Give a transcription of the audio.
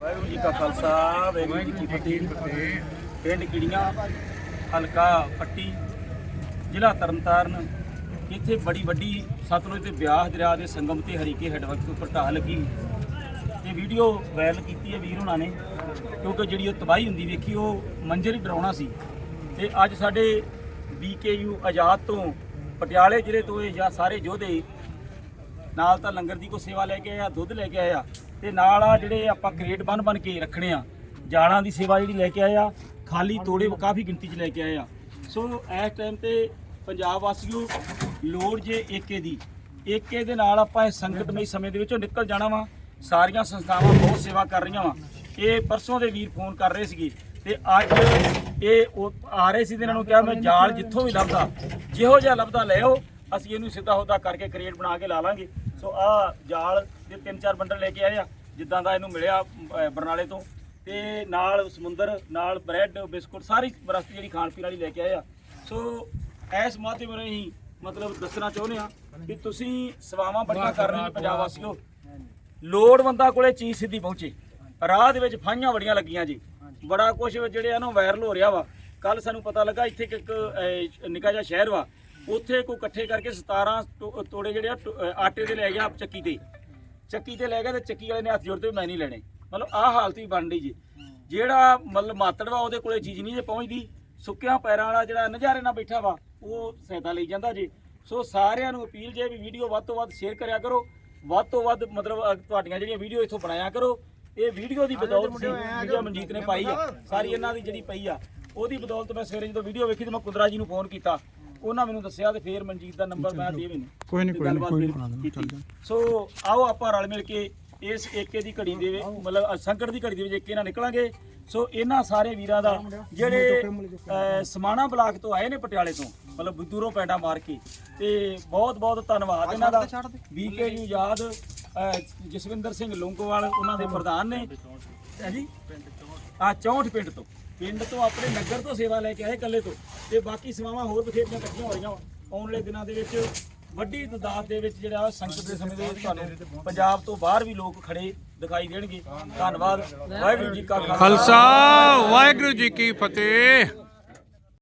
ਵਾਹਿਗੁਰੂ ਜੀ ਕਾ ਖਾਲਸਾ, ਵਾਹਿਗੁਰੂ ਜੀ ਕੀ ਫਤਿਹ। ਪਿੰਡ ਕਿੜੀਆਂ, ਹਲਕਾ ਪੱਟੀ, ਜ਼ਿਲ੍ਹਾ ਤਰਨਤਾਰਨ। ਇੱਥੇ ਬੜੀ ਵੱਡੀ ਸਤਲੁਜ ਤੇ ਬਿਆਸ ਦਰਿਆ ਦੇ ਸੰਗਮ ਤੇ ਹਰੀਕੇ ਹੈਡਵਰਕ ਉੱਪਰ ਢਾਹ ਲੱਗੀ। ਇਹ ਵੀਡੀਓ ਵਾਇਰਲ ਕੀਤੀ ਹੈ ਵੀਰ ਉਹਨਾਂ ਨੇ, ਕਿਉਂਕਿ ਜਿਹੜੀ ਉਹ ਤਬਾਹੀ ਹੁੰਦੀ ਵੇਖੀ, ਉਹ ਮੰਜ਼ਰ ਹੀ ਡਰਾਉਣਾ ਸੀ। ਤੇ ਅੱਜ ਸਾਡੇ ਬੀਕੇਯੂ ਆਜ਼ਾਦ ਤੋਂ ਪਟਿਆਲੇ ਜ਼ਿਲ੍ਹੇ ਤੋਂ ਇਹ ਜਾਂ ਸਾਰੇ ਯੋਧੇ ਨਾਲ ਤਾਂ ਲੰਗਰ ਦੀ ਕੋ ਸੇਵਾ ਲੈ ਕੇ ਆਇਆ ਦੁੱਧ ਲੈ ਕੇ ਆਇਆ ਤੇ ਨਾਲ ਆ ਜਿਹੜੇ ਆਪਾਂ ਕ੍ਰੇਟ ਬਨ ਬਨ ਕੇ ਰੱਖਣੇ ਆ, ਜਾਲਾਂ ਦੀ ਸੇਵਾ ਜਿਹੜੀ ਲੈ ਕੇ ਆਏ ਆ, ਖਾਲੀ ਤੋੜੇ ਕਾਫੀ ਗਿਣਤੀ 'ਚ ਲੈ ਕੇ ਆਏ ਆ। ਸੋ ਇਸ ਟਾਈਮ ਤੇ ਪੰਜਾਬ ਵਾਸੀਓ, ਲੋੜ ਜੇ ਏਕੇ ਦੀ, ਏਕੇ ਦੇ ਨਾਲ ਆਪਾਂ ਇਸ ਸੰਕਟਮਈ ਸਮੇਂ ਦੇ ਵਿੱਚੋਂ ਨਿਕਲ ਜਾਣਾ ਵਾ। ਸਾਰੀਆਂ ਸੰਸਥਾਵਾਂ ਬਹੁਤ ਸੇਵਾ ਕਰ ਰਹੀਆਂ ਵਾ। ਇਹ ਪਰਸੋਂ ਦੇ ਵੀਰ ਫੋਨ ਕਰ ਰਹੇ ਸੀਗੇ ਤੇ ਅੱਜ ਇਹ ਉਹ ਆ ਰਹੇ ਸੀ ਤੇ ਇਹਨਾਂ ਨੂੰ ਕਿਹਾ ਮੈਂ ਜਾਲ ਜਿੱਥੋਂ ਵੀ ਲੱਭਦਾ, ਜਿਹੋ ਜਿਹਾ ਲੱਭਦਾ ਲੈ ਅਸੀਂ ਇਹਨੂੰ ਸਿੱਧਾ ਹੋਦਾ ਕਰਕੇ ਕ੍ਰੀਏਟ ਬਣਾ ਕੇ ਲਾ ਲਾਂਗੇ। ਸੋ ਆ ਜਾਲ ਦੇ ਤਿੰਨ ਚਾਰ ਬੰਡਲ ਲੈ ਕੇ ਆਏ ਆ ਜਿੱਦਾਂ ਦਾ ਇਹਨੂੰ ਮਿਲਿਆ ਅਮ, ਬਰਨਾਲੇ ਤੋਂ। ਤੇ ਨਾਲ ਸਮੁੰਦਰ ਨਾਲ ਬ੍ਰੈਡ ਬਿਸਕੁਟ ਸਾਰੀ ਵਰਸਤ ਜਿਹੜੀ ਖਾਣ ਪੀਣ ਵਾਲੀ ਲੈ ਕੇ ਆਏ ਆ। ਸੋ ਇਸ ਮਾਧਿਅਮ ਰਾਹੀਂ ਮਤਲਬ ਦੱਸਣਾ ਚਾਹੁੰਦੇ ਆ ਕਿ ਤੁਸੀਂ ਸੇਵਾਵਾਂ ਬੜੀਆਂ ਕਰ ਰਹੇ ਹੋ ਪੰਜਾਬ ਵਾਸੀਓ। ਲੋੜਵੰਦਾਂ ਕੋਲੇ ਚੀਜ਼ ਸਿੱਧੀ ਪਹੁੰਚੇ। ਰਾਹ ਦੇ ਵਿੱਚ ਫਾਈਆਂ ਬੜੀਆਂ ਲੱਗੀਆਂ ਜੀ। ਬੜਾ ਕੁਝ ਜਿਹੜੇ ਆ ਨਾ ਵਾਇਰਲ ਹੋ ਰਿਹਾ ਵਾ। ਕੱਲ ਸਾਨੂੰ ਪਤਾ ਲੱਗਾ ਇੱਥੇ ਇੱਕ- ਇੱਕ ਅਹ, ਜਿਹਾ ਸ਼ਹਿਰ ਵਾ। ਉੱਥੇ ਕੋਈ ਇਕੱਠੇ ਕਰਕੇ 17 ਟੋ- ਤੋੜੇ ਜਿਹੜੇ ਆਟੇ ਦੇ ਲੈ ਗਿਆ ਚੱਕੀ ਤੇ। ਚੱਕੀ ਤੇ ਲੈ ਗਿਆ ਤੇ ਚੱਕੀ ਵਾਲੇ ਨੇ ਹੱਥ ਜੋੜਦੇ ਮੈਂ ਨਹੀਂ ਲੈਣੇ। ਮਤਲਬ ਆਹ ਹਾਲਤ ਵੀ ਬਣ ਰਹੀ ਜੀ। ਜਿਹੜਾ ਮਤਲਬ ਮਾਤੜ ਵਾ ਉਹਦੇ ਕੋਲੇ ਚੀਜ਼ ਨਹੀਂ ਜੇ ਪਹੁੰਚਦੀ। ਸੁੱਕਿਆਂ ਪੈਰਾਂ ਵਾਲਾ ਜਿਹੜਾ ਨਜ਼ਾਰੇ ਨਾਲ ਬੈਠਾ ਵਾ ਉਹ ਸਹਾਇਤਾ ਲਈ ਜਾਂਦਾ ਜੀ। ਸੋ ਸਾਰਿਆਂ ਨੂੰ ਅਪੀਲ ਜੇ ਵੀ ਵੀਡੀਓ ਵੱਧ ਤੋਂ ਵੱਧ ਸ਼ੇਅਰ ਕਰਿਆ ਕਰੋ। ਵੱਧ ਤੋਂ ਵੱਧ ਮਤਲਬ ਤੁਹਾਡੀਆਂ ਜਿਹੜੀਆਂ ਵੀਡੀਓ ਇੱਥੋਂ ਬਣਾਇਆ ਕਰੋ। ਇਹ ਵੀਡੀਓ ਦੀ ਬਦੌਲਤ ਸੀ ਵੀਡੀਓ ਮਨਜੀਤ ਨੇ ਪਾਈ ਆ। ਸਾਰੀ ਇਹਨਾਂ ਦੀ ਜਿਹੜੀ ਪਈ ਆ ਉਹਦੀ ਬਦੌਲਤ ਮੈਂ ਸਵੇਰੇ ਜਦੋਂ ਵੀਡੀਓ ਵੇਖੀ ਤੇ ਮੈਂ ਕੁੰਦਰਾ ਜੀ ਨੂੰ ਫੋਨ ਕੀਤਾ। ਉਹਨਾਂ ਮੈਨੂੰ ਦੱਸਿਆ ਤੇ ਫੇਰ ਮਨਜੀਤ ਦਾ ਨੰਬਰ ਮੈਂ ਦੇ ਮੈਨੂੰ ਕੋਈ ਨਹੀਂ ਕੋਈ ਨਹੀਂ ਕੋਈ ਨਹੀਂ। ਸੋ ਆਓ ਆਪਾਂ ਰਲ ਮਿਲ ਕੇ ਇਸ ਏਕੇ ਦੀ ਘੜੀ ਦੇ ਵਿੱਚ ਮਤਲਬ ਸੰਕਟ ਦੀ ਘੜੀ ਦੇ ਵਿੱਚ ਏਕੇ ਨਾਲ ਨਿਕਲਾਂਗੇ। ਸੋ ਇਹਨਾਂ ਸਾਰੇ ਵੀਰਾਂ ਦਾ ਜਿਹੜੇ ਸਮਾਣਾ ਬਲਾਕ ਤੋਂ ਆਏ ਨੇ ਪਟਿਆਲੇ ਤੋਂ ਮਤਲਬ ਦੂਰੋਂ ਪੈਂਡਾ ਮਾਰ ਕੇ ਤੇ ਬਹੁਤ ਬਹੁਤ ਧੰਨਵਾਦ ਇਹਨਾਂ ਦਾ। ਵੀਕੇ ਨੂੰ ਯਾਦ ਅਹ, ਜਸਵਿੰਦਰ ਸਿੰਘ ਲੌਂਗੋਵਾਲ ਉਹਨਾਂ ਦੇ ਪ੍ਰਧਾਨ ਨੇ। ਹੈ ਜੀ? ਆ 64 ਪਿੰਡ ਤੋਂ। ਪਿੰਡ ਤੋਂ ਆਪਣੇ ਨਗਰ ਤੋਂ ਸੇਵਾ ਲੈ ਕੇ ਆਏ ਇਕੱਲੇ ਤੋਂ। ਤੇ ਬਾਕੀ ਸੇਵਾਵਾਂ ਹੋਰ ਬਥੇਰੀਆਂ ਇਕੱਠੀਆਂ ਹੋ ਰਹੀਆਂ। ਵਾ ਆਉਣ ਵਾਲੇ ਦਿਨਾਂ ਦੇ ਵਿੱਚ ਵੱਡੀ ਤਾਦਾਦ ਦੇ ਵਿੱਚ ਜਿਹੜਾ ਸੰਕਟ ਦੇ ਸਮੇਂ ਦੇ ਵਿੱਚ ਤੁਹਾਨੂੰ ਪੰਜਾਬ ਤੋਂ ਬਾਹਰ ਵੀ ਲੋਕ ਖੜੇ ਦਿਖਾਈ ਦੇਣਗੇ। ਧੰਨਵਾਦ। ਵਾਹਿਗੁਰੂ ਜੀ ਕਾ ਖਾਲਸਾ ਵਾਹਿਗੁਰੂ ਜੀ ਕੀ ਫਤਿਹ।